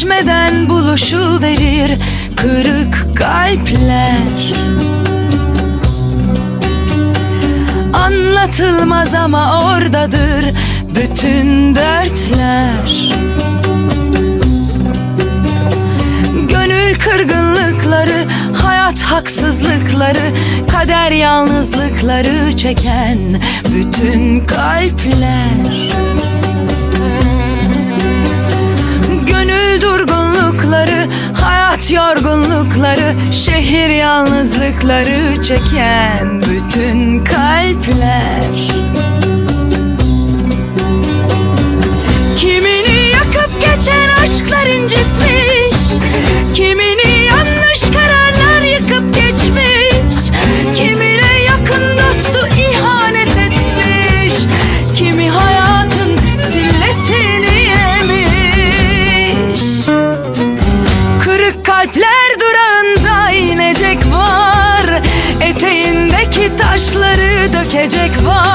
Görüşmeden buluşu verir kırık kalpler. Anlatılmaz ama oradadır bütün dertler. Gönül kırgınlıkları, hayat haksızlıkları Kader yalnızlıkları çeken bütün kalpler. Yorgunlukları, şehir yalnızlıkları çeken bütün kalp Taşları dökecek var.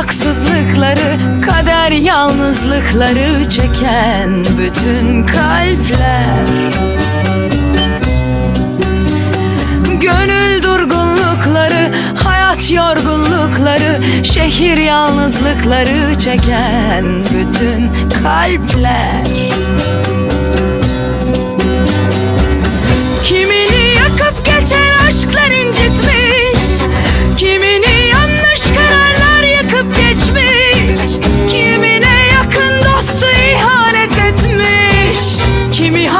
haksızlıkları Kader yalnızlıkları çeken bütün kalpler. Gönül durgunlukları, hayat yorgunlukları Şehir yalnızlıkları çeken bütün kalpler. 君は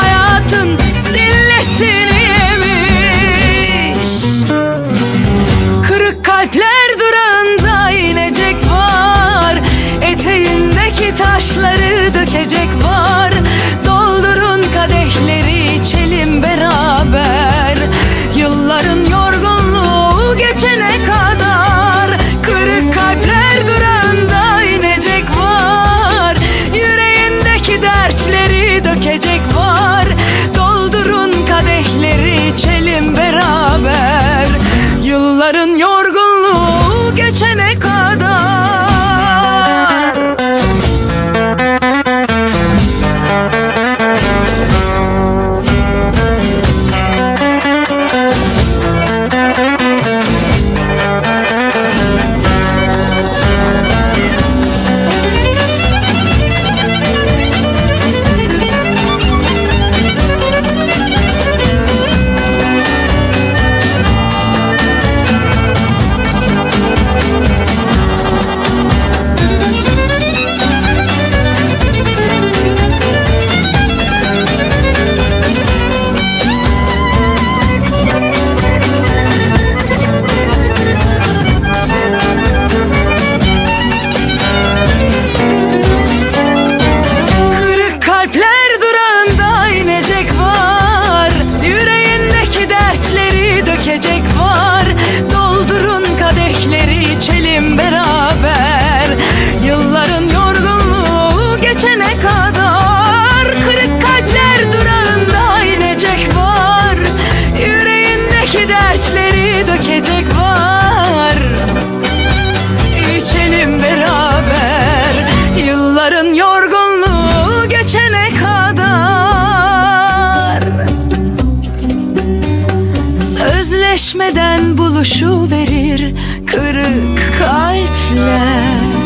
Düşmeden buluşu verir kırık kalpler.